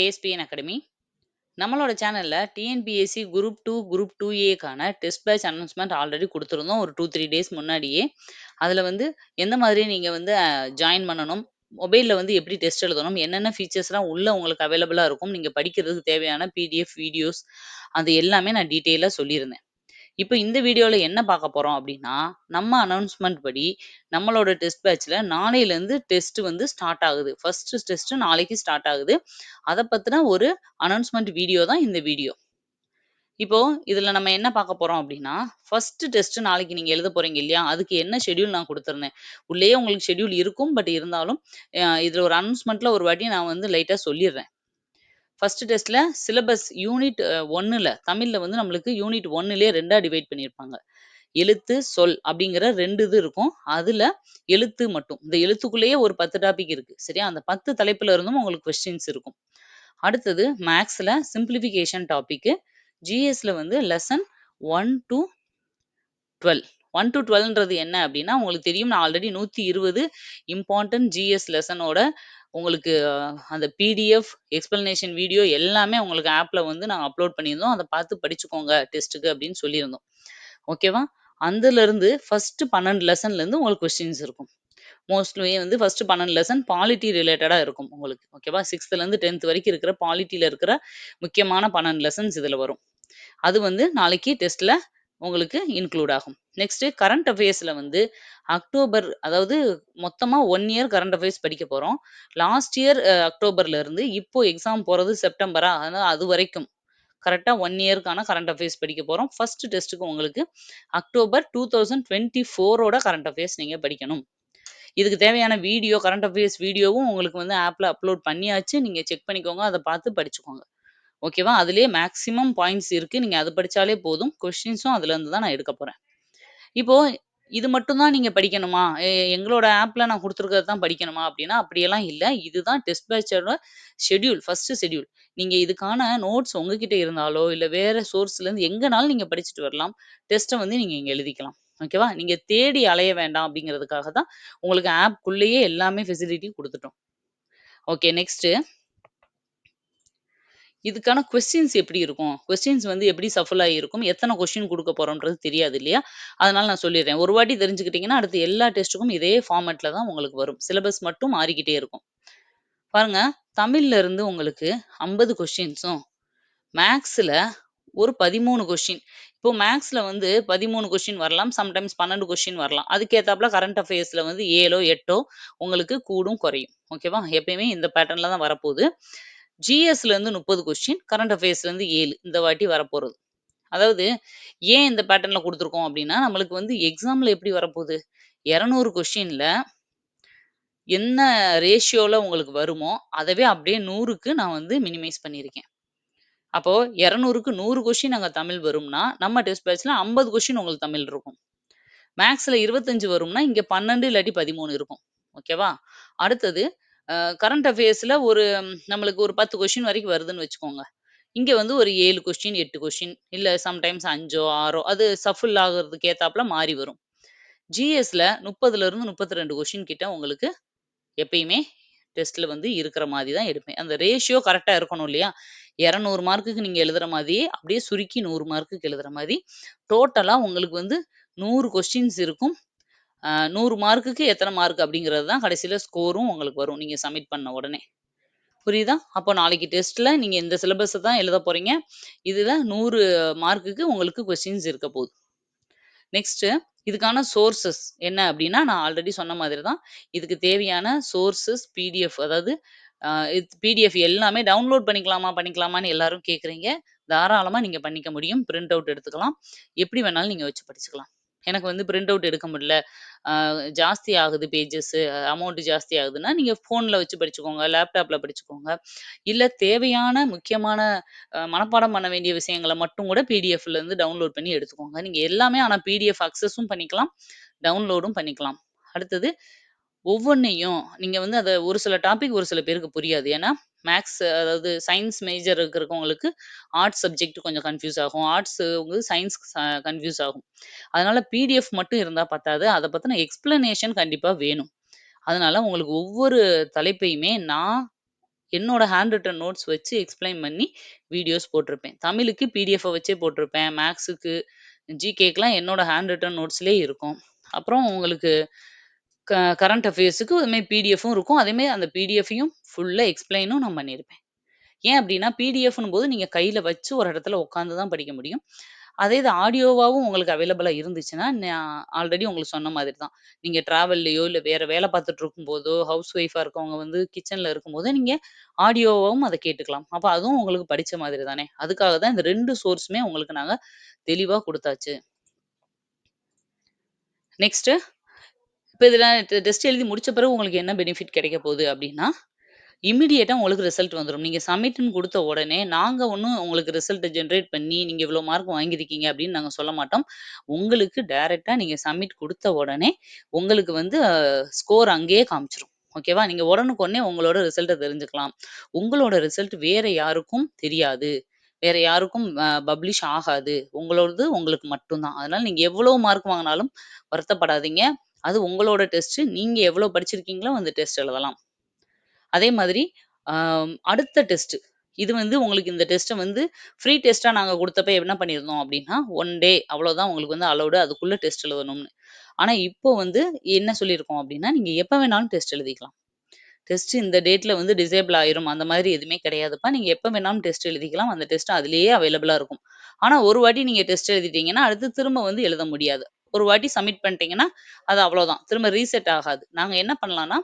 ASPN academy. நம்மளோட சேனலில் TNPSC group two group 2ஏக்கான டெஸ்ட் பேட்ச் அனௌன்ஸ்மெண்ட் ஆல்ரெடி கொடுத்துருந்தோம் ஒரு 2, 3 டேஸ் முன்னாடியே. அதில் வந்து எந்த மாதிரி நீங்கள் வந்து ஜாயின் பண்ணணும்? மொபைலில் வந்து எப்படி டெஸ்ட் எழுதணும்? என்னென்ன ஃபீச்சர்ஸ்லாம் உள்ள உங்களுக்கு அவைலபிளாக இருக்கும்? நீங்கள் படிக்கிறதுக்கு தேவையான பிடிஎஃப், வீடியோஸ் அது எல்லாமே நான் டீட்டெயிலாக சொல்லியிருந்தேன். இப்போ இந்த வீடியோவில் என்ன பார்க்க போகிறோம் அப்படின்னா நம்ம அனௌன்ஸ்மெண்ட் படி நம்மளோட டெஸ்ட் பேட்சில் நாளையிலேருந்து டெஸ்ட் வந்து ஸ்டார்ட் ஆகுது. ஃபர்ஸ்ட் டெஸ்ட்டு நாளைக்கு ஸ்டார்ட் ஆகுது. அதை பற்றின ஒரு அனௌன்ஸ்மெண்ட் வீடியோ தான் இந்த வீடியோ. இப்போ இதில் நம்ம என்ன பார்க்க போகிறோம் அப்படின்னா ஃபர்ஸ்ட் டெஸ்ட் நாளைக்கு நீங்கள் எழுத போகிறீங்க இல்லையா? அதுக்கு என்ன ஷெட்யூல் நான் கொடுத்துருந்தேன் உள்ளேயே உங்களுக்கு ஷெட்யூல் இருக்கும். பட் இருந்தாலும் இதில் ஒரு அனௌன்ஸ்மெண்ட்டில் ஒரு வாட்டி நான் வந்து லைட்டாக சொல்லிடுறேன் ஃபர்ஸ்ட் டெஸ்ட்ல சிலபஸ் யூனிட் ஒன்னுல தமிழ்ல வந்து நம்மளுக்கு யூனிட் 1லயே 2ஆ டிவைட் பண்ணியிருப்பாங்க. எழுத்து, சொல் அப்படிங்கிற ரெண்டு இது இருக்கும். அதுல எழுத்து மட்டும். இந்த எழுத்துக்குள்ளேயே ஒரு 10 டாபிக் இருக்கு. சரியா? அந்த 10 தலைப்புல இருந்தும் உங்களுக்கு கொஸ்டின்ஸ் இருக்கும். அடுத்தது மேக்ஸ்ல சிம்ப்ளிஃபிகேஷன் டாபிக். ஜிஎஸ்ல வந்து lesson one two twelve one to டுவெல்ன்றது என்ன அப்படின்னா உங்களுக்கு தெரியும் நான் ஆல்ரெடி 120 இம்பார்ட்டன்ட் ஜிஎஸ் லெசனோட உங்களுக்கு அந்த பிடிஎஃப், எக்ஸ்பிளனேஷன் வீடியோ எல்லாமே உங்களுக்கு ஆப்ல வந்து நாங்க அப்லோட் பண்ணியிருந்தோம். அதை பார்த்து படிச்சுக்கோங்க டெஸ்ட்க்கு அப்படின்னு சொல்லியிருந்தோம். ஓகேவா? அதுலருந்து ஃபர்ஸ்ட் 12 லெசன்லேருந்து உங்களுக்கு கொஸ்டின்ஸ் இருக்கும். மோஸ்ட்லி வந்து ஃபர்ஸ்ட் 12 லெசன் பாலிட்டி ரிலேட்டடா இருக்கும் உங்களுக்கு. ஓகேவா? 6த்லேருந்து 10த் வரைக்கும் இருக்கிற பாலிட்டியில் இருக்கிற முக்கியமான 12 லெசன்ஸ் இதில் வரும். அது வந்து நாளைக்கு டெஸ்ட்ல உங்களுக்கு இன்க்ளூட் ஆகும். நெக்ஸ்ட் கரண்ட் அஃபேர்ஸ்ல வந்து அக்டோபர் அதாவது மொத்தமாக ஒன் இயர் கரண்ட் அஃபேர்ஸ் படிக்க போறோம். லாஸ்ட் இயர் அக்டோபர்ல இருந்து இப்போ எக்ஸாம் போறது செப்டம்பரா? அதனால் அது வரைக்கும் கரெக்ட்டா 1 இயர்க்கான கரண்ட் அஃபேர்ஸ் படிக்க போறோம். ஃபர்ஸ்ட் டெஸ்ட்டுக்கு உங்களுக்கு அக்டோபர் 2024ஓட கரண்ட் அஃபேர்ஸ் நீங்கள் படிக்கணும். இதுக்கு தேவையான வீடியோ கரண்ட் அஃபேர்ஸ் வீடியோவும் உங்களுக்கு வந்து ஆப்ல அப்லோட் பண்ணியாச்சு. நீங்கள் செக் பண்ணிக்கோங்க. அதை பார்த்து படிச்சுக்கோங்க. ஓகேவா? அதுலேயே மேக்ஸிமம் பாயிண்ட்ஸ் இருக்கு. நீங்கள் அது படித்தாலே போதும். கொஷின்ஸும் அதுலேருந்து தான் நான் எடுக்க போகிறேன் இப்போது இது மட்டும்தான் நீங்கள் படிக்கணுமா? எங்களோட ஆப்பில் நான் கொடுத்துருக்கிறது தான் படிக்கணுமா? அப்படின்னா அப்படியெல்லாம் இல்லை இதுதான் டெஸ்ட் பேட்ச்சோட ஷெட்யூல். First schedule. நீங்கள் இதுக்கான நோட்ஸ் உங்ககிட்ட இருந்தாலோ, இல்லை வேறு சோர்ஸ்லேருந்து எங்கேனாலும் நீங்கள் படிச்சுட்டு வரலாம். டெஸ்ட்டை வந்து நீங்கள் இங்கே எழுதிக்கலாம். ஓகேவா? நீங்கள் தேடி அலைய வேண்டாம் அப்படிங்கிறதுக்காக தான் உங்களுக்கு ஆப்க்குள்ளேயே எல்லாமே ஃபெசிலிட்டி கொடுத்துட்டோம் ஓகே நெக்ஸ்ட்டு இதுக்கான கொஸ்டின்ஸ் எப்படி இருக்கும்? கொஸ்டின்ஸ் வந்து எப்படி ஷஃபில் ஆகியிருக்கும்? எத்தனை கொஸ்டின் கொடுக்க போறோம்ன்றது தெரியாது இல்லையா? அதனால நான் சொல்லிடுறேன் ஒரு வாட்டி தெரிஞ்சுக்கிட்டீங்கன்னா, அடுத்து எல்லா டெஸ்ட்டுக்கும் இதே ஃபார்மேட்டில் தான் உங்களுக்கு வரும். சிலபஸ் மட்டும் மாறிக்கிட்டே இருக்கும். பாருங்க, தமிழ்ல இருந்து உங்களுக்கு 50 கொஸ்டின்ஸும், மேக்ஸில் ஒரு 13 கொஸ்டின். இப்போ மேக்ஸில் வந்து 13 கொஸ்டின் வரலாம். சம்டைம்ஸ் 12 கொஸ்டின் வரலாம். அதுக்கேற்றாப்புல கரண்ட் அஃபேர்ஸில் வந்து 7ஓ, 8ஓ உங்களுக்கு கூடும், குறையும். ஓகேவா? எப்பயுமே இந்த பேட்டர்னில் தான் வரப்போகுது ஜிஎஸ்லேருந்து 30 கொஸ்டின், கரண்ட் அஃபேர்ஸ்லேருந்து ஏழு இந்த வாட்டி வரப்போறது. அதாவது ஏன் இந்த பேட்டர்ன்ல கொடுத்துருக்கோம் அப்படின்னா நம்மளுக்கு வந்து எக்ஸாம்ல எப்படி வரப்போகுது இரநூறு கொஸ்டின்ல என்ன ரேஷியோல உங்களுக்கு வருமோ, அதவே அப்படியே 100க்கு நான் வந்து மினிமைஸ் பண்ணியிருக்கேன். அப்போ 200க்கு 100 கொஸ்டின் அங்க தமிழ் வரும்னா, நம்ம டெஸ்ட் பேட்ச்ல 50 கொஸ்டின் உங்களுக்கு தமிழ் இருக்கும். மேக்ஸில் இருபத்தஞ்சு வரும்னா, இங்க 12 இல்லாட்டி 13 இருக்கும். ஓகேவா? அடுத்தது கரண்ட் அஃபேர்ஸ்ல ஒரு நம்மளுக்கு ஒரு 10 கொஸ்டின் வரைக்கும் வருதுன்னு வச்சுக்கோங்க. இங்க வந்து ஒரு ஏழு கொஸ்டின், எட்டு கொஸ்டின் இல்ல சம்டைம்ஸ் 5ஓ, 6ஓ அது சஃபுல் ஆகுறதுக்கு ஏத்தாப்புல மாறி வரும். ஜிஎஸ்ல 30லேருந்து 32 கொஸ்டின் கிட்ட உங்களுக்கு எப்பயுமே டெஸ்ட்ல வந்து இருக்கிற மாதிரி தான் எடுப்பேன். அந்த ரேஷியோ கரெக்டாக இருக்கணும் இல்லையா? 200 மார்க்குக்கு நீங்க எழுதுற மாதிரியே அப்படியே சுருக்கி நூறு மார்க்குக்கு எழுதுற மாதிரி டோட்டலா உங்களுக்கு வந்து நூறு கொஸ்டின்ஸ் இருக்கும். அ 100 மார்க்குக்கு எத்தன மார்க் அப்படிங்கிறது தான் கடைசியில ஸ்கோரும் உங்களுக்கு வரும். நீங்க சப்மிட் பண்ண உடனே. புரியுதா? அப்போ நாளைக்கு டெஸ்ட்ல நீங்க இந்த சிலபஸ தான் எழுத போறீங்க. இதுல 100 மார்க்குக்கு உங்களுக்கு கொஸ்டின்ஸ் இருக்க போகுது நெக்ஸ்ட்டு இதுக்கான சோர்சஸ் என்ன அப்படின்னா நான் ஆல்ரெடி சொன்ன மாதிரி தான். இதுக்கு தேவையான சோர்ஸஸ் பிடிஎஃப் அதாவது அ பிடிஎஃப் எல்லாமே டவுன்லோட் பண்ணிக்கலாமா? பண்ணிக்கலாமான்னு எல்லாரும் கேட்குறீங்க. தாராளமா நீங்க பண்ணிக்க முடியும். பிரிண்ட் அவுட் எடுத்துக்கலாம். எப்படி வேணாலும் நீங்க வச்சு படிச்சுக்கலாம். எனக்கு வந்து பிரிண்ட் அவுட் எடுக்க முடியல. அ ஜாஸ்தி ஆகுது பேஜஸ் அமௌண்ட் ஜாஸ்தி ஆகுதுன்னா, நீங்க ஃபோன்ல வச்சு படிச்சுக்கோங்க. லேப்டாப்ல படிச்சுக்கோங்க. இல்ல தேவையான முக்கியமான அ மனப்பாடம் பண்ண வேண்டிய விஷயங்கள மட்டும் கூட பிடிஎஃப்லேருந்து டவுன்லோட் பண்ணி எடுத்துக்கோங்க. நீங்க எல்லாமே ஆனா பிடிஎஃப் அக்சஸும் பண்ணிக்கலாம். டவுன்லோடும் பண்ணிக்கலாம். அடுத்தது ஒவ்வொன்னையும் நீங்க வந்து அத ஒரு சில டாபிக் ஒரு சில பேருக்கு புரியாது. ஏன்னா, மேத்ஸ் அதாவது சயன்ஸ் மேஜர் இருக்கிறவங்களுக்கு ஆர்ட்ஸ் சப்ஜெக்ட் கொஞ்சம் கன்ஃப்யூஸ் ஆகும். ஆர்ட்ஸ் வந்து சயன்ஸ் ச கன்ஃப்யூஸ் ஆகும். அதனால பிடிஎஃப் மட்டும் இருந்தா பத்தாது. அத பத்தின எக்ஸ்ப்ளனேஷன் கண்டிப்பா வேணும். அதனால உங்களுக்கு ஒவ்வொரு தலைப்பையுமே நான் என்னோட ஹேண்ட் ரிட்டன் நோட்ஸ் வச்சு எக்ஸ்பிளைன் பண்ணி வீடியோஸ் போட்டிருப்பேன். தமிழுக்கு பிடிஎஃப்ப வச்சே போட்டிருப்பேன். மேத்ஸுக்கு, ஜிகேக்குலாம் என்னோட ஹேண்ட் ரிட்டன் நோட்ஸ்லயே இருக்கும். அப்புறம் உங்களுக்கு க கரண்ட் அஃபேர்ஸுக்கு அதுமாரி பிடிஎஃப்பும் இருக்கும். அதேமாரி அந்த பிடிஎஃப்பையும் ஃபுல்லாக எக்ஸ்பிளைனும் நான் பண்ணியிருப்பேன். ஏன் அப்படின்னா பிடிஎஃப்ன்னும் போது நீங்கள் கையில் வச்சு ஒரு இடத்துல உட்காந்து தான் படிக்க முடியும். அதே இது ஆடியோவாகவும் உங்களுக்கு அவைலபிளாக இருந்துச்சுன்னா, நான் ஆல்ரெடி உங்களுக்கு சொன்ன மாதிரி தான். நீங்கள் ட்ராவல்லையோ இல்லை வேறு வேலை பார்த்துட்டு இருக்கும்போதோ, ஹவுஸ் ஒய்ஃபாக இருக்கவங்க வந்து கிச்சனில் இருக்கும்போது நீங்கள் ஆடியோவாகவும் அதை கேட்டுக்கலாம். அப்போ அதுவும் உங்களுக்கு படித்த மாதிரி தானே! அதுக்காக தான் இந்த ரெண்டு சோர்ஸுமே உங்களுக்கு நாங்கள் தெளிவாக கொடுத்தாச்சு நெக்ஸ்ட்டு இப்போ இதெல்லாம் டெ டெஸ்ட் எழுதி முடிச்ச பிறகு உங்களுக்கு என்ன பெனிஃபிட் கிடைக்க போகுது அப்படின்னா இமிடியேட்டாக உங்களுக்கு ரிசல்ட் வந்துரும். நீங்க சப்மிட்ன்னு குடுத்த உடனே, நாங்க ஒண்ணும் உங்களுக்கு ரிசல்ட்ட ஜெனரேட் பண்ணி, நீங்க இவ்வளோ மார்க் வாங்கியிருக்கீங்க அப்படின்னு நாங்க சொல்ல மாட்டோம். உங்களுக்கு டைரக்ட்டா நீங்க சப்மிட் குடுத்த உடனே, உங்களுக்கு வந்து அ ஸ்கோர் அங்கேயே காமிச்சுரும். ஓகேவா? நீங்க உடனுக்குடனே உங்களோட ரிசல்ட்ட தெரிஞ்சுக்கலாம். உங்களோட ரிசல்ட் வேற யாருக்கும் தெரியாது. வேற யாருக்கும் அ பப்ளிஷ் ஆகாது. உங்களோடது உங்களுக்கு மட்டும் தான். அதனால நீங்க எவ்வளோ மார்க் வாங்குனாலும் வருத்தப்படாதீங்க. அது உங்களோட டெஸ்ட்டு. நீங்க எவ்வளோ படிச்சிருக்கீங்களோ அந்த டெஸ்ட் எழுதலாம். அதே மாதிரி அடுத்த டெஸ்ட்டு. இது வந்து உங்களுக்கு இந்த டெஸ்ட்டை வந்து ஃப்ரீ டெஸ்ட்டா நாங்க கொடுத்தப்ப என்ன பண்ணியிருந்தோம் அப்படின்னா ஒன் டே அவ்வளோதான் உங்களுக்கு வந்து அலோடு அதுக்குள்ள டெஸ்ட் எழுதணும்னு. ஆனா இப்போ வந்து என்ன சொல்லியிருக்கோம் அப்படின்னா நீங்க எப்போ வேணாலும் டெஸ்ட் எழுதிக்கலாம். டெஸ்ட் இந்த டேட்ல வந்து டிசேபிள் ஆயிரும். அந்த மாதிரி எதுவுமே கிடையாதுப்பா. நீங்க எப்போ வேணாலும் டெஸ்ட் எழுதிக்கலாம். அந்த டெஸ்ட் அதுலேயே அவைலபிளா இருக்கும். ஆனா ஒரு வாட்டி நீங்க டெஸ்ட் எழுதிட்டீங்கன்னா, அடுத்து திரும்ப வந்து எழுத முடியாது. ஒரு வாட்டி சப்மிட் பண்ணிட்டீங்கன்னா, அது அவ்வளோதான். திரும்ப ரீசெட் ஆகாது. நாங்க என்ன பண்ணலாம்னா,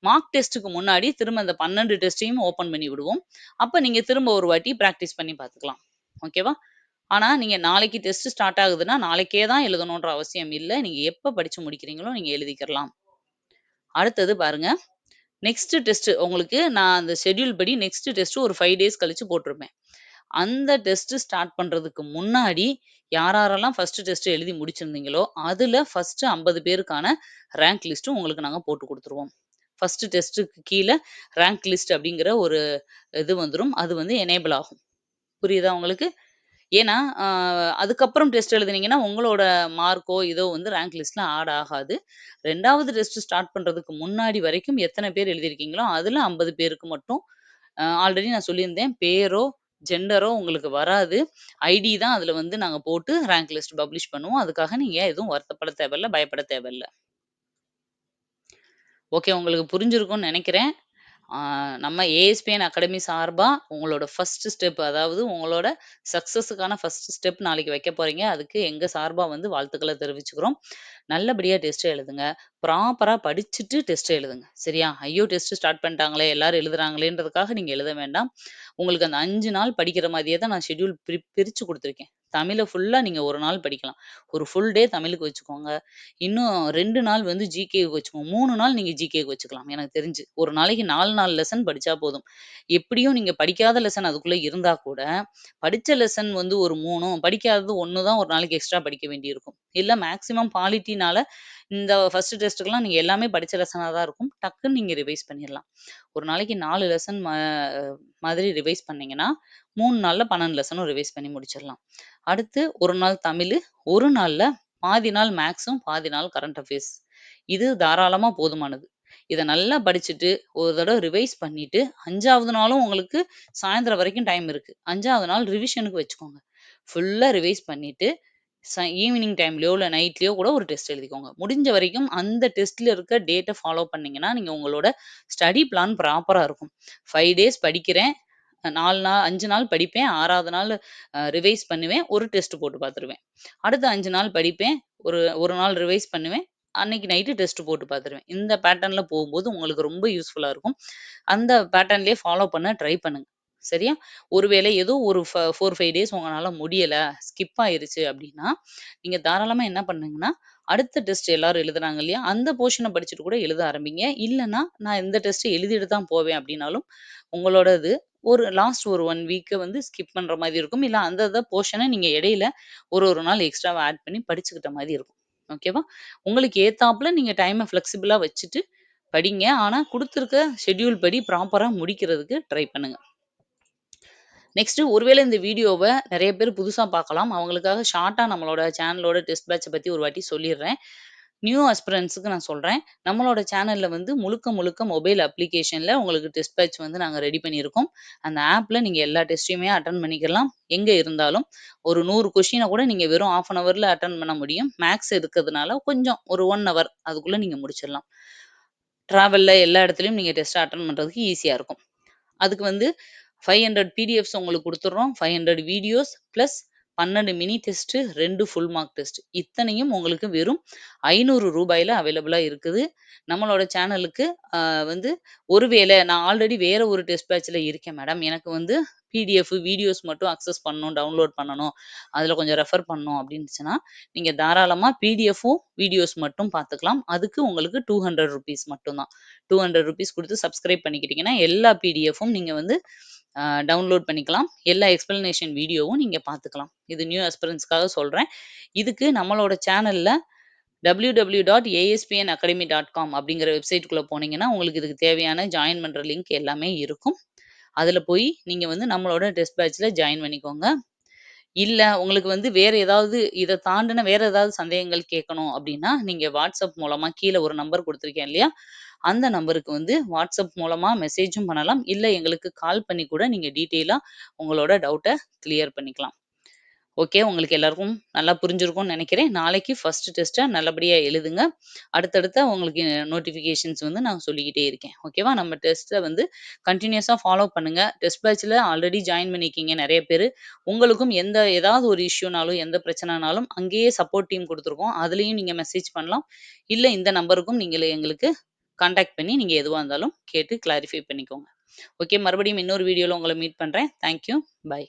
மார்க் டெஸ்ட்டுக்கு முன்னாடி திரும்ப அந்த 12 டெஸ்ட்டையும் ஓப்பன் பண்ணி விடுவோம். அப்ப நீங்க திரும்ப ஒரு வாட்டி ப்ராக்டிஸ் பண்ணி பார்த்துக்கலாம். ஓகேவா? ஆனா நீங்க நாளைக்கு டெஸ்ட் ஸ்டார்ட் ஆகுதுன்னா, நாளைக்கே தான் எழுதணுன்ற அவசியம் இல்ல. நீங்க எப்ப படிச்சு முடிக்கிறீங்களோ நீங்க எழுதிக்கிறலாம். அடுத்தது பாருங்க. நெக்ஸ்ட் டெஸ்ட் உங்களுக்கு நான் அந்த ஷெட்யூல் படி நெக்ஸ்ட் டெஸ்ட் ஒரு ஃபைவ் டேஸ் கழிச்சு போட்டிருப்பேன். அந்த டெஸ்ட் ஸ்டார்ட் பண்றதுக்கு முன்னாடி யாரெல்லாம் ஃபர்ஸ்ட் டெஸ்ட் எழுதி முடிச்சிருந்தீங்களோ, அதுல ஃபர்ஸ்ட் 50 பேருக்கான ரேங்க் லிஸ்ட்டும் உங்களுக்கு நாங்கள் போட்டு கொடுத்துருவோம் ஃபர்ஸ்ட் டெஸ்ட்டுக்கு கீழே ரேங்க் லிஸ்ட் அப்படிங்கிற ஒரு இது வந்துடும் அது வந்து எனேபிள் ஆகும். புரியுதா உங்களுக்கு? ஏன்னா, அதுக்கப்புறம் டெஸ்ட் எழுதுனீங்கன்னா, உங்களோட மார்க்கோ, இதோ வந்து ரேங்க் லிஸ்ட்ல ஆட் ஆகாது. ரெண்டாவது டெஸ்ட் ஸ்டார்ட் பண்றதுக்கு முன்னாடி வரைக்கும் எத்தனை பேர் எழுதியிருக்கீங்களோ, அதுல 50 பேருக்கு மட்டும் ஆல்ரெடி நான் சொல்லியிருந்தேன். பேரோ, ஜெண்டரோ உங்களுக்கு வராது. ஐடி தான் அதுல வந்து நாங்க போட்டு ரேங்க் லிஸ்ட் பப்ளிஷ் பண்ணுவோம். அதுக்காக நீங்க எதுவும் வருத்தப்பட தேவையில்ல, பயப்பட தேவையில்ல. ஓகே. உங்களுக்கு புரிஞ்சிருக்கும்னு நினைக்கிறேன் நம்ம ஏஎஸ்பிஎன் அகாடமி சார்பாக உங்களோட ஃபர்ஸ்ட் ஸ்டெப் அதாவது உங்களோட சக்ஸஸுக்கான ஃபஸ்ட் ஸ்டெப் நாளைக்கு வைக்க போகிறீங்க அதுக்கு எங்கள் சார்பாக வந்து வாழ்த்துக்களை தெரிவிச்சுக்கிறோம். நல்லபடியாக டெஸ்ட் எழுதுங்க. ப்ராப்பராக படிச்சுட்டு டெஸ்ட் எழுதுங்க. சரியா? ஐயோ! டெஸ்ட் ஸ்டார்ட் பண்ணிட்டாங்களே, எல்லாரும் எழுதுறாங்களேன்றதுக்காக நீங்கள் எழுத வேண்டாம். உங்களுக்கு அந்த அஞ்சு நாள் படிக்கிற மாதிரியே தான் நான் ஷெட்யூல் பிரி பிரித்து கொடுத்துருக்கேன் தமிழை ஃபுல்லா நீங்க ஒரு நாள் படிக்கலாம். ஒரு ஃபுல் டே தமிழுக்கு வச்சுக்கோங்க. இன்னும் 2 நாள் வந்து ஜிகேக்கு வச்சுக்கோங்க. 3 நாள் நீங்க ஜிகேக்கு வச்சுக்கலாம். எனக்கு தெரிஞ்சு. ஒரு நாளைக்கு 4, 4 லெசன் படிச்சா போதும். எப்படியும் நீங்க படிக்காத லெசன் அதுக்குள்ள இருந்தா கூட, படிச்ச லெசன் வந்து ஒரு 3ம், படிக்காதது 1 தான் ஒரு நாளைக்கு எக்ஸ்ட்ரா படிக்க வேண்டியிருக்கும். இல்ல மேக்ஸிமம் பாலிட்டினால இந்த ஃபர்ஸ்ட் டெஸ்ட்டுக்கெல்லாம் நீங்கள் எல்லாமே படித்த லெசனாக தான் இருக்கும். டக்குன்னு நீங்கள் ரிவைஸ் பண்ணிடலாம் ஒரு நாளைக்கு நாலு லெசன் ம மாதிரி ரிவைஸ் பண்ணீங்கன்னா, மூணு நாளில் பன்னெண்டு லெசனும் ரிவைஸ் பண்ணி முடிச்சிடலாம். அடுத்து ஒரு நாள் தமிழ் ஒரு நாளில் பாதி நாள் மேக்ஸும் பாதி நாள் கரண்ட் அஃபேர்ஸ். இது தாராளமாக போதுமானது. இதை நல்லா படிச்சுட்டு, ஒரு தடவை ரிவைஸ் பண்ணிட்டு, அஞ்சாவது நாளும் உங்களுக்கு சாயந்தரம் வரைக்கும் டைம் இருக்கு. அஞ்சாவது நாள் ரிவிஷனுக்கு வச்சுக்கோங்க. ஃபுல்லாக ரிவைஸ் பண்ணிட்டு, ச ஈவினிங் டைம்லயோ, இல்ல நைட்லயோ கூட ஒரு டெஸ்ட் எழுதிக்கோங்க. முடிஞ்ச வரைக்கும் அந்த டெஸ்ட்ல இருக்க டேட்ட ஃபாலோ பண்ணீங்கன்னா, நீங்க உங்களோட ஸ்டடி பிளான் ப்ராப்பரா இருக்கும். 5 டேஸ் படிக்கிறேன். 4 நாள் 5 நாள் படிப்பேன். 6வது நாள் அ ரிவைஸ் பண்ணுவேன். ஒரு டெஸ்ட் போட்டு பார்த்துருவேன். அடுத்த 5 நாள் படிப்பேன். ஒரு 1 நாள் ரிவைஸ் பண்ணுவேன். அன்னைக்கு நைட்டு டெஸ்ட் போட்டு பார்த்துருவேன். இந்த பேட்டர்ன்ல போகும்போது உங்களுக்கு ரொம்ப யூஸ்ஃபுல்லா இருக்கும். அந்த பேட்டர்ன்லயே ஃபாலோ பண்ண ட்ரை பண்ணுங்க. சரியா? ஒருவேளை ஏதோ ஒரு ஃப 4, 5 டேஸ் உங்களால் முடியலை ஸ்கிப் ஆயிருச்சு அப்படின்னா, நீங்கள் தாராளமாக என்ன பண்ணுங்கன்னா, அடுத்த டெஸ்ட் எல்லாரும் எழுதுறாங்க இல்லையா? அந்த போர்ஷனை படிச்சுட்டு கூட எழுத ஆரம்பிங்க. இல்லைன்னா நான் இந்த டெஸ்ட் எழுதிட்டு தான் போவேன் அப்படின்னாலும், உங்களோடது ஒரு லாஸ்ட் ஒரு ஒன் வீக்கை வந்து ஸ்கிப் பண்ணுற மாதிரி இருக்கும். இல்லை அந்த போர்ஷனை நீங்கள் இடையில ஒரு ஒரு நாள் எக்ஸ்ட்ராவை ஆட் பண்ணி படிச்சுக்கிட்ட மாதிரி இருக்கும். ஓகேவா? உங்களுக்கு ஏத்தாப்புல நீங்கள் டைமை ஃப்ளெக்சிபிளாக வச்சுட்டு படிங்க. ஆனால் கொடுத்துருக்க ஷெட்யூல் படி ப்ராப்பராக முடிக்கிறதுக்கு ட்ரை பண்ணுங்கள் நெக்ஸ்ட்டு ஒருவேளை இந்த வீடியோவை நிறைய பேர் புதுசா பார்க்கலாம். அவங்களுக்காக ஷார்ட்டா நம்மளோட சேனலோட டெஸ்ட் பேட்சை பத்தி ஒரு வாட்டி சொல்லிடுறேன் நியூ அஸ்பிரன்ஸுக்கு நான் சொல்கிறேன் நம்மளோட சேனலில் வந்து முழுக்க முழுக்க மொபைல் அப்ளிகேஷனில் உங்களுக்கு டெஸ்ட் பேட்ச் வந்து நாங்கள் ரெடி பண்ணியிருக்கோம். அந்த ஆப்பில் நீங்கள் எல்லா டெஸ்ட்டையுமே அட்டன் பண்ணிக்கலாம். எங்கே இருந்தாலும். ஒரு நூறு கொஷினை கூட நீங்கள் வெறும் 1/2 அன் ஹவரில் அட்டன் பண்ண முடியும். மேக்ஸ் இருக்கிறதுனால கொஞ்சம் ஒரு ஒன் ஹவர் அதுக்குள்ளே நீங்கள் முடிச்சிடலாம். ட்ராவலில் எல்லா இடத்துலையும் நீங்கள் டெஸ்ட்ட அட்டன் பண்ணுறதுக்கு ஈஸியாக இருக்கும். அதுக்கு வந்து 500 பிடிஎஃப்ஸ் உங்களுக்கு கொடுத்துட்றோம் ஃபைவ் ஹண்ட்ரட் வீடியோஸ் ப்ளஸ் பன்னெண்டு மினி டெஸ்ட்டு ரெண்டு ஃபுல் மார்க் டெஸ்ட். இத்தனையும் உங்களுக்கு வெறும் ஐநூறு ரூபாயில் அவைலபிளாக இருக்குது. நம்மளோட சேனலுக்கு வந்து ஒருவேளை நான் ஆல்ரெடி வேறு ஒரு டெஸ்ட் பேட்சில் இருக்கேன் மேடம். எனக்கு வந்து பிடிஎஃப், வீடியோஸ் மட்டும் அக்சஸ் பண்ணணும், டவுன்லோட் பண்ணணும். அதில் கொஞ்சம் ரெஃபர் பண்ணணும் அப்டின்னுச்சுன்னா, நீங்கள் தாராளமாக பிடிஎஃப்பும், வீடியோஸ் மட்டும் பார்த்துக்கலாம். அதுக்கு உங்களுக்கு ரூ. 200 மட்டும் தான். ரூ. 200 குடுத்து சப்ஸ்கிரைப் பண்ணிக்கிட்டீங்கன்னா, எல்லா பிடிஎஃப்பும் நீங்கள் வந்து டவுன்லோட் பண்ணிக்கலாம். எல்லா எக்ஸ்பிளனேஷன் வீடியோவும் நீங்கள் பார்த்துக்கலாம். இது நியூ எக்ஸ்பீரியன்ஸ்க்காக சொல்கிறேன் இதுக்கு நம்மளோட சேனலில் W W dot ASPN academy dot com அப்படிங்கிற வெப்சைட்டுக்குள்ளே போனீங்கன்னா, உங்களுக்கு இதுக்கு தேவையான ஜாயின் பண்ணுற லிங்க் எல்லாமே இருக்கும். அதில் போய் நீங்கள் வந்து நம்மளோட டெஸ்ட் பேட்சில் ஜாயின் பண்ணிக்கோங்க. இல்ல உங்களுக்கு வந்து வேற ஏதாவது இத தாண்டுன வேற ஏதாவது சந்தேகங்கள் கேட்கணும் அப்டின்னா, நீங்க WhatsApp மூலமா கீழ ஒரு நம்பர் குடுத்துருக்கேன் இல்லையா? அந்த நம்பருக்கு வந்து WhatsApp மூலமா மெசேஜும் பண்ணலாம். இல்ல எங்களுக்கு கால் பண்ணி கூட நீங்க டீட்டெயிலா உங்களோட டவுட்ட கிளியர் பண்ணிக்கலாம். ஓகே. உங்களுக்கு எல்லாருக்கும் நல்லா புரிஞ்சிருக்கும்னு நினைக்கிறேன் நாளைக்கு ஃபர்ஸ்ட் டெஸ்ட்டை நல்லபடியாக எழுதுங்க. அடுத்தடுத்த உங்களுக்கு நோட்டிஃபிகேஷன்ஸ் வந்து நான் சொல்லிக்கிட்டே இருக்கேன். ஓகேவா? நம்ம டெஸ்ட்டை வந்து கண்டினியூஸாக ஃபாலோ பண்ணுங்கள் டெஸ்ட் பேட்சில் ஆல்ரெடி ஜாயின் பண்ணிக்கிங்க நிறைய பேர் உங்களுக்கும் எந்த ஏதாவது ஒரு இஷ்யூனாலும், எந்த பிரச்சனைனாலும் அங்கேயே சப்போர்ட் டீம் கொடுத்துருக்கோம் அதுலேயும் நீங்கள் மெசேஜ் பண்ணலாம். இல்லை இந்த நம்பருக்கும் நீங்கள் எங்களுக்கு கான்டாக்ட் பண்ணி நீங்கள் எதுவாக இருந்தாலும் கேட்டு கிளாரிஃபை பண்ணிக்கோங்க. ஓகே. மறுபடியும் இன்னொரு வீடியோவில் உங்களை மீட் பண்ணுறேன் தேங்க் யூ. பாய்.